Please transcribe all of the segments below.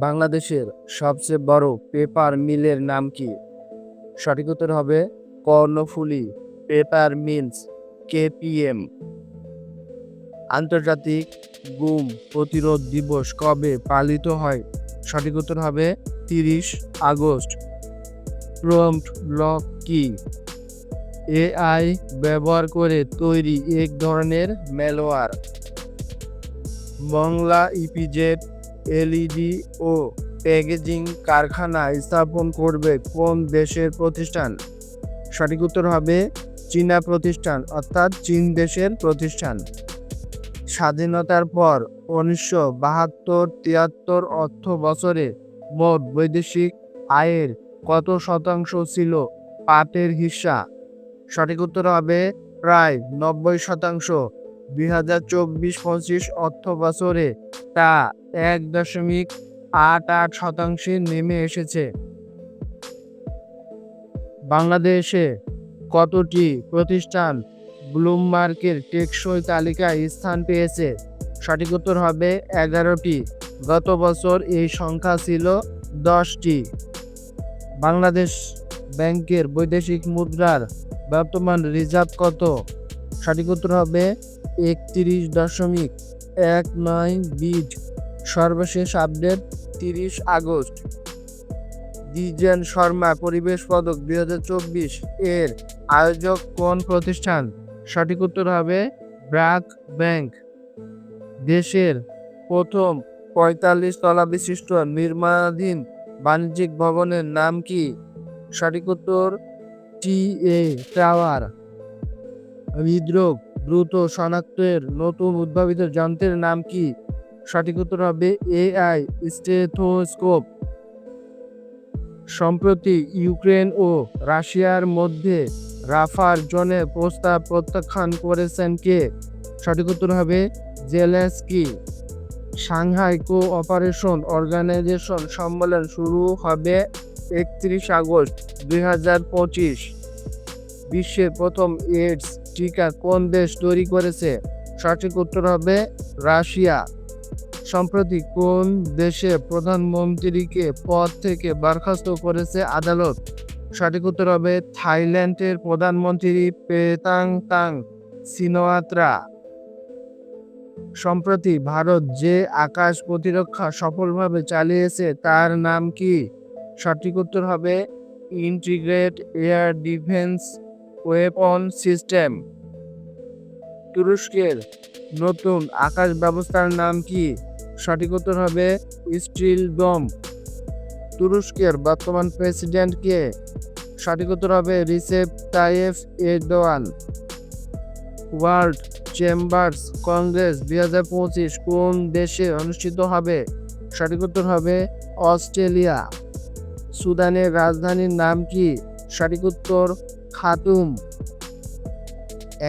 বাংলাদেশের সবচেয়ে বড় পেপার মিলের নাম কি? সঠিক উত্তর হবে কর্ণফুলী পেপার মিলস, কেপিএম। আন্তর্জাতিক গুম প্রতিরোধ দিবস কবে পালিত হয়? সঠিক উত্তর হবে তিরিশ আগস্ট। প্রম্পট লক কি? এআই ব্যবহার করে তৈরি এক ধরনের ম্যালওয়্যার। বাংলা ইপিজেড এলইডি ও প্যাকেজিং কারখানা স্থাপন করবে কোন দেশের প্রতিষ্ঠান? সঠিক উত্তর হবে চীনা প্রতিষ্ঠান, অর্থাৎ চীন দেশের প্রতিষ্ঠান। স্বাধীনতার পর উনিশশো বাহাত্তর তিয়াত্তর অর্থ বছরে মোট বৈদেশিক আয়ের কত শতাংশ ছিল পাটের হিস্সা সঠিক উত্তর হবে প্রায় নব্বই শতাংশ। দুই হাজার চব্বিশ পঁচিশ অর্থ বছরে তা এক দশমিক আট আট শতাংশে নেমে এসেছে। বাংলাদেশে কতটি প্রতিষ্ঠান ব্লুমবার্গের টেকসই তালিকায় স্থান পেয়েছে? সঠিক উত্তর হবে এগারোটি। গত বছর এই সংখ্যা ছিল দশটি। বাংলাদেশ ব্যাংকের বৈদেশিক মুদ্রার বর্তমান রিজার্ভ কত? সঠিক উত্তর হবে একত্রিশ দশমিক এক নয় বিট সর্বশেষ আপডেট তিরিশ আগস্ট। দ্বিজেন শর্মা পরিবেশ পদক দুই হাজার চব্বিশ এর আয়োজক কোন প্রতিষ্ঠান? সঠিক উত্তর হবে ব্র্যাক ব্যাংক। দেশের প্রথম পঁয়তাল্লিশ তলা বিশিষ্ট নির্মাণাধীন বাণিজ্যিক ভবনের নাম কি? সঠিক উত্তর টি এ টাওয়ার। হৃদরোগ দ্রুত শনাক্তের নতুন উদ্ভাবিত যন্ত্রের নাম কি? সঠিক উত্তর হবে এআই স্টেথোস্কোপ। সম্প্রতি ইউক্রেন ও রাশিয়ার মধ্যে রাফার জনে প্রস্তাব প্রত্যাখ্যান করেছেন কে? সঠিক উত্তর হবে Zelensky Shanghai cooperation organisation সম্মেলন শুরু হবে একত্রিশ আগস্ট দুই হাজার পঁচিশ। বিশ্বের প্রথম এইডস টিকা কোন দেশ তৈরি করেছে? সঠিক উত্তর হবে রাশিয়া। সম্প্রতি কোন দেশে প্রধানমন্ত্রীকে পদ থেকে বরখাস্ত করেছে আদালত? সঠিক উত্তর হবে থাইল্যান্ডের প্রধানমন্ত্রী পেতাং তাং সিনোয়াত্রা। সম্প্রতি ভারত যে আকাশ প্রতিরক্ষা সফলভাবে চালিয়েছে, তার নাম কি? সঠিক উত্তর হবে integrate air defence weapon system তুরস্কের নতুন আকাশ ব্যবস্থার নাম কি? সঠিক উত্তর হবে স্টিল ডম। তুরস্কের বর্তমান প্রেসিডেন্ট কে? সঠিক উত্তর হবে Recep Tayyip Erdogan. World Chambers Congress দুই হাজার পঁচিশ কোন দেশে অনুষ্ঠিত হবে? সঠিক উত্তর হবে অস্ট্রেলিয়া। সুদানের রাজধানীর নাম কি? সঠিক উত্তর খাতুম।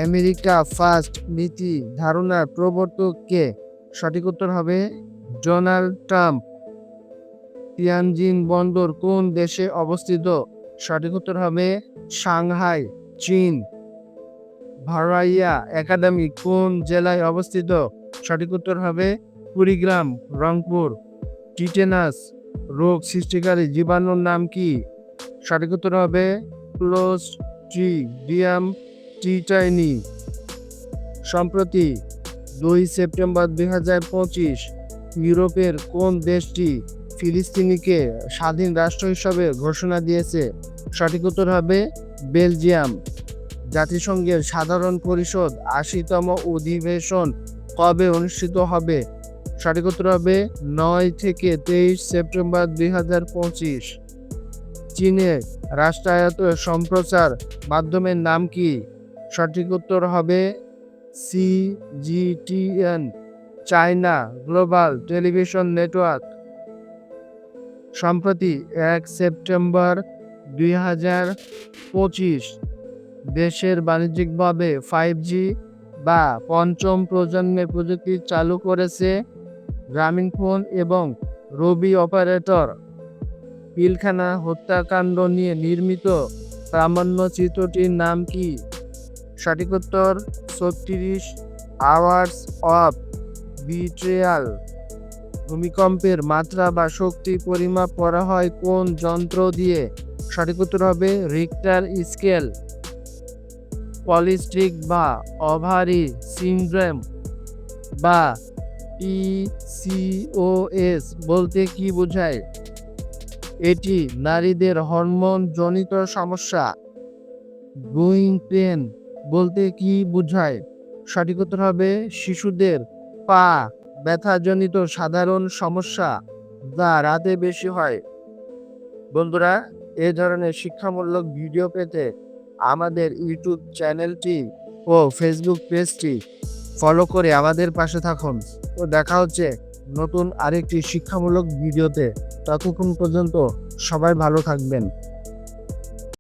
আমেরিকা ফার্স্ট নীতি ধারণার প্রবর্তক কে? সঠিক উত্তর হবে ডোনাল্ড ট্রাম্প। তিয়ানজিন বন্দর কোন দেশে অবস্থিত? সঠিক উত্তর হবে সাংহাই, চীন। ভারাইয়া একাডেমি কোন জেলায় অবস্থিত? সঠিক উত্তর হবে কুড়িগ্রাম, রংপুর। টিটেনাস রোগ সৃষ্টিকারী জীবাণুর নাম কি? সঠিক উত্তর হবে ক্লোজ টি ডিয়াম টিটাইনি সম্প্রতি দুই সেপ্টেম্বর দুই হাজার পঁচিশ ইউরোপের কোন দেশটি ফিলিস্তিনিকে স্বাধীন রাষ্ট্র হিসাবে ঘোষণা দিয়েছে? সঠিক উত্তর হবে বেলজিয়াম। জাতিসংঘের সাধারণ পরিষদ আশিতম অধিবেশন কবে অনুষ্ঠিত হবে? সঠিক উত্তর হবে নয় থেকে তেইশ সেপ্টেম্বর দুই হাজার পঁচিশ। চীনের রাষ্ট্রায়ত্ত সম্প্রচার মাধ্যমের নাম কি? সঠিক উত্তর হবে CGTN China Global Television Network. সম্প্রতি এক সেপ্টেম্বর দুই হাজার পঁচিশ, দেশের বাণিজ্যিকভাবে ফাইভ জি বা পঞ্চম প্রজন্মের প্রযুক্তি চালু করেছে গ্রামীণফোন এবং রবি অপারেটর। পিলখানা হত্যাকাণ্ড নিয়ে নির্মিত প্রামাণ্য চিত্রটির নাম কি? সঠিক উত্তর ছত্রিশ আওয়ার্স অফ বিট্রিয়াল। ভূমিকম্পের মাত্রা বা শক্তি পরিমাপ করা হয় কোন যন্ত্র দিয়ে? সঠিক উত্তর হবে রিক্টার স্কেল পলিস্ট্রিক বা অভারি সিন্ড্রোম বা পিসিওএস বলতে কি বোঝায়? এটি নারীদের হরমোন জনিত সমস্যা। গ্রোয়িং পেন বলতে কি বোঝায়? সঠিক উত্তর হবে শিশুদের পা ব্যথাজনিত সাধারণ সমস্যা যা রাতে বেশি হয়। বন্ধুরা, এ ধরনের শিক্ষামূলক ভিডিও পেতে আমাদের ইউটিউব চ্যানেলটি ও ফেসবুক পেজটি ফলো করে আমাদের পাশে থাকুন। তো দেখা হচ্ছে নতুন আরেকটি শিক্ষামূলক ভিডিওতে ততক্ষণ পর্যন্ত সবাই ভালো থাকবেন।